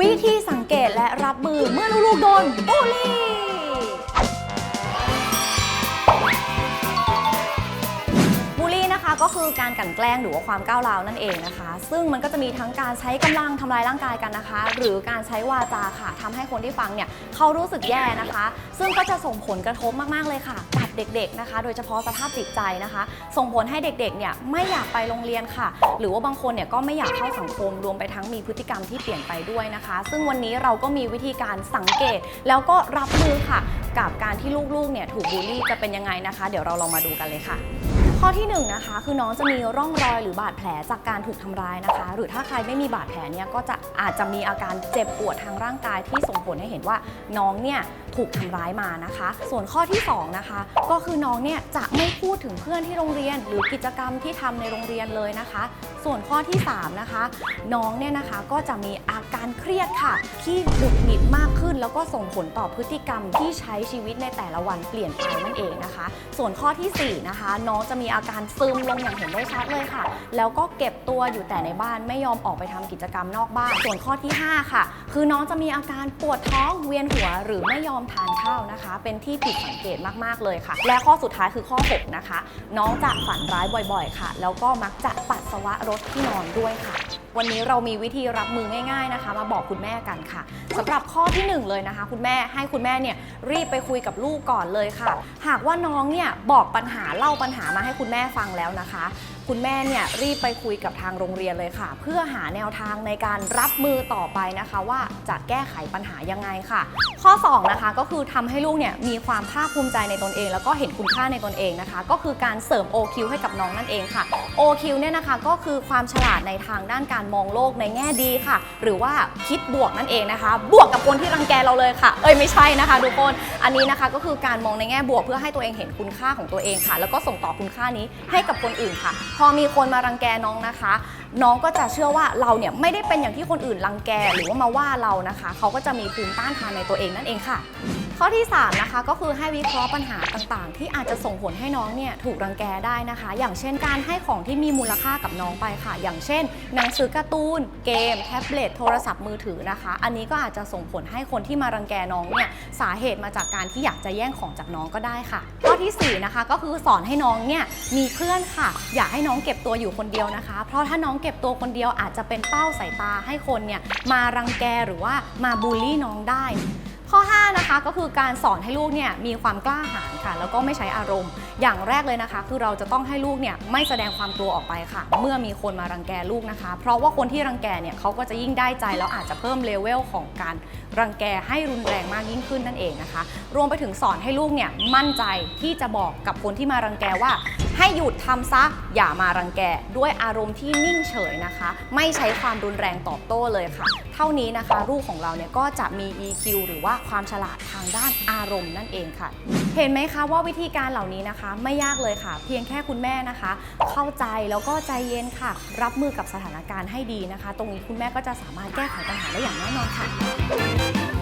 วิธีสังเกตและรับมือเมื่อลูกๆโดนบูลลี่ ก็คือการกลั่นแกล้งหรือว่าความก้าวร้าวนั่นเองนะคะ ซึ่งมันก็จะมีทั้งการใช้กำลังทำลายร่างกายกันนะคะ หรือการใช้วาจาค่ะทำให้คนที่ฟังเนี่ยเขารู้สึกแย่นะคะ ซึ่งก็จะส่งผลกระทบมากๆเลยค่ะกับเด็กๆนะคะ โดยเฉพาะสภาพจิตใจนะคะ ส่งผลให้เด็กๆเนี่ยไม่อยากไปโรงเรียนค่ะ หรือว่าบางคนเนี่ยก็ไม่อยากเข้าสังคมรวมไปทั้งมีพฤติกรรมที่เปลี่ยนไปด้วยนะคะ ซึ่งวันนี้เราก็มีวิธีการสังเกต แล้วก็รับมือค่ะ กับการที่ลูกๆเนี่ยถูกบูลลี่จะเป็นยังไงนะคะ เดี๋ยวเราลองมาดูกันเลยค่ะ ข้อที่1นงนะคะคือน้องจะมีร่องรอยหรือบาดแผลจากการถูกทำร้ายนะคะ หรือถ้าใครไม่มีบาดแผลเนี่ยก็จะอาจจะมีอาการเจ็บปวดทางร่างกายที่ส่งผลให้เห็นว่าน้องเนี่ย ถูกทำร้ายมานะคะ ส่วนข้อที่2นะคะก็คือน้องเนี่ยจะไม่พูดถึงเพื่อนที่โรงเรียน หรือกิจกรรมที่ทำในโรงเรียนเลยนะคะ ส่วนข้อที่3นะคะน้องเนี่ยนะคะก็จะมีอาการเครียดค่ะ ที่หงุดหงิดมากขึ้น แล้วก็ส่งผลต่อพฤติกรรมที่ใช้ชีวิตในแต่ละวันเปลี่ยนไปนั่นเองนะคะ ส่วนข้อทีสี่4นะคะน้องจะมีอาการซึมลงอย่างเห็นได้ชัดเลยค่ะ แล้วก็เก็บตัวอยู่แต่ในบ้านไม่ยอมออกไปทำกิจกรรมนอกบ้าน ส่วนข้อที่ 5 ค่ะ คือน้องจะมีอาการปวดท้องเวียนหัวหรือไม่ยอมทานข้าวนะคะ เป็นที่ผิดสังเกตมากๆเลยค่ะ และข้อสุดท้ายคือข้อ 6 นะคะ น้องจะฝันร้ายบ่อยๆ ค่ะ แล้วก็มักจะปัสสาวะรถที่นอนด้วยค่ะ วันนี้เรามีวิธีรับมือง่าย ๆนะคะ มาบอกคุณแม่กันค่ะสำหรับข้อที่หนึ่งเลยนะคะ คุณแม่ให้คุณแม่เนี่ยรีบไปคุยกับลูกก่อนเลยค่ะ หากว่าน้องเนี่ยบอกปัญหาเล่าปัญหามาให้คุณแม่ฟังแล้วนะคะ คุณแม่เนี่ยรีบไปคุยกับทางโรงเรียนเลยค่ะ เพื่อหาแนวทางในการรับมือต่อไปนะคะ ว่าจะแก้ไขปัญหายังไงค่ะ ข้อ 2 นะคะก็คือทำให้ลูกเนี่ยมีความภาคภูมิใจในตนเอง แล้วก็เห็นคุณค่าในตนเองนะคะ ก็คือการเสริม OQ ให้กับน้องนั่นเองค่ะ OQ เนี่ยนะคะก็คือความฉลาดในทางด้านการมองโลกในแง่ดีค่ะ หรือว่าคิดบวกนั่นเองนะคะ บวกกับคนที่รังแกเราเลยค่ะ เอ้ยไม่ใช่นะคะทุกคนอันนี้นะคะก็คือการมองในแง่บวกเพื่อให้ตัวเองเห็นคุณค่าของตัวเองค่ะ แล้วก็ส่งต่อคุณค่านี้ให้กับคนอื่นค่ะพอมีคนมารังแกน้องนะคะ น้องก็จะเชื่อว่าเราเนี่ยไม่ได้เป็นอย่างที่คนอื่นรังแกหรือว่ามาว่าเรานะคะ เขาก็จะมีภูมิต้านทานในตัวเองนั่นเองค่ะ ข้อที่ 3 นะคะก็คือให้วิเคราะห์ปัญหาต่างๆ ที่อาจจะส่งผลให้น้องเนี่ยถูกรังแกได้นะคะ อย่างเช่นการให้ของที่มีมูลค่ากับน้องไปค่ะ อย่างเช่น หนังสือการ์ตูน เกม แท็บเล็ตโทรศัพท์มือถือนะคะ อันนี้ก็อาจจะส่งผลให้คนที่มารังแกน้องเนี่ยสาเหตุมาจากการที่อยากจะแย่งของจากน้องก็ได้ค่ะ ข้อที่4นะคะก็คือสอนให้น้องเนี่ยมีเพื่อนค่ะ อย่าให้น้องเก็บตัวอยู่คนเดียวนะคะ เพราะถ้าน้องเก็บตัวคนเดียวอาจจะเป็นเป้าสายตาให้คนเนี่ยมารังแกหรือว่ามาบูลลี่น้องได้ ข้อ 5 นะคะก็คือการสอนให้ลูกเนี่ยมีความกล้าหาญค่ะ แล้วก็ไม่ใช้อารมณ์ อย่างแรกเลยนะคะ คือเราจะต้องให้ลูกเนี่ยไม่แสดงความกลัวออกไปค่ะ เมื่อมีคนมารังแกลูกนะคะ เพราะว่าคนที่รังแกเนี่ยเขาก็จะยิ่งได้ใจแล้วอาจจะเพิ่มเลเวลของการรังแกให้รุนแรงมากยิ่งขึ้นนั่นเองนะคะ รวมไปถึงสอนให้ลูกเนี่ยมั่นใจที่จะบอกกับคนที่มารังแกว่า ให้หยุดทำซะ อย่ามารังแก ด้วยอารมณ์ที่นิ่งเฉยนะคะ ไม่ใช้ความรุนแรงตอบโต้เลยค่ะ เท่านี้นะคะลูกของเราเนี่ยก็จะมี EQ หรือว่าความฉลาดทางด้านอารมณ์นั่นเองค่ะ เห็นไหมคะว่าวิธีการเหล่านี้นะคะ ไม่ยากเลยค่ะ เพียงแค่คุณแม่นะคะ เข้าใจแล้วก็ใจเย็นค่ะ รับมือกับสถานการณ์ให้ดีนะคะ ตรงนี้คุณแม่ก็จะสามารถแก้ไขปัญหาได้อย่างแน่นอนค่ะ